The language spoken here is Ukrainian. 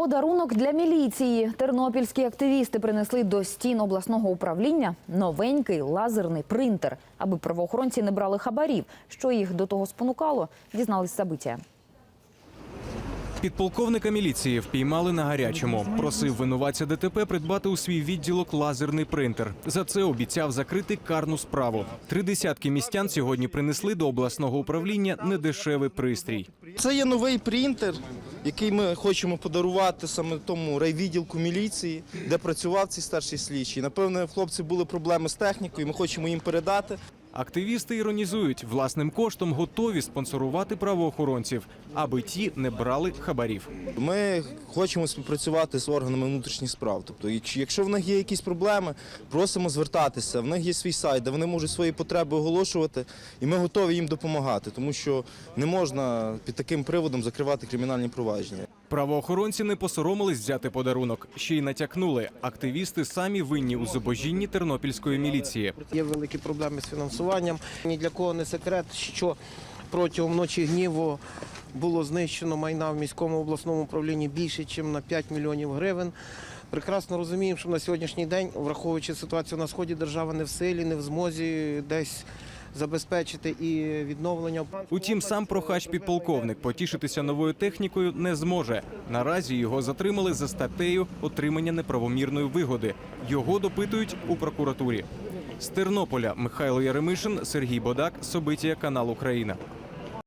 Подарунок для міліції. Тернопільські активісти принесли до стін обласного управління новенький лазерний принтер, аби правоохоронці не брали хабарів. Що їх до того спонукало, дізнались забиття. Підполковника міліції впіймали на гарячому. Просив винуватця ДТП придбати у свій відділок лазерний принтер. За це обіцяв закрити карну справу. Три десятки містян сьогодні принесли до обласного управління недешевий пристрій. Це є новий принтер, який ми хочемо подарувати саме тому райвідділку міліції, де працював цей старший слідчий. Напевне, хлопці були проблеми з технікою. Ми хочемо їм передати. Активісти іронізують, власним коштом готові спонсорувати правоохоронців, аби ті не брали хабарів. Ми хочемо співпрацювати з органами внутрішніх справ. Тобто, якщо- в них є якісь проблеми, просимо звертатися. В них є свій сайт, де вони можуть свої потреби оголошувати, і ми готові їм допомагати, тому що не можна під таким приводом закривати кримінальні провадження. Правоохоронці не посоромились взяти подарунок. Ще й натякнули. Активісти самі винні у зубожінні тернопільської міліції. Є великі проблеми з фінансуванням. Ні для кого не секрет, що протягом ночі гніву було знищено майна в міському обласному управлінні більше, ніж на 5 мільйонів гривень. Прекрасно розуміємо, що на сьогоднішній день, враховуючи ситуацію на сході, держава не в силі, не в змозі десь забезпечити і відновлення. Утім, сам прохач підполковник потішитися новою технікою не зможе. Наразі його затримали за статтею отримання неправомірної вигоди. Його допитують у прокуратурі. З Тернополя Михайло Яремишин, Сергій Бодак, Собитія канал Україна.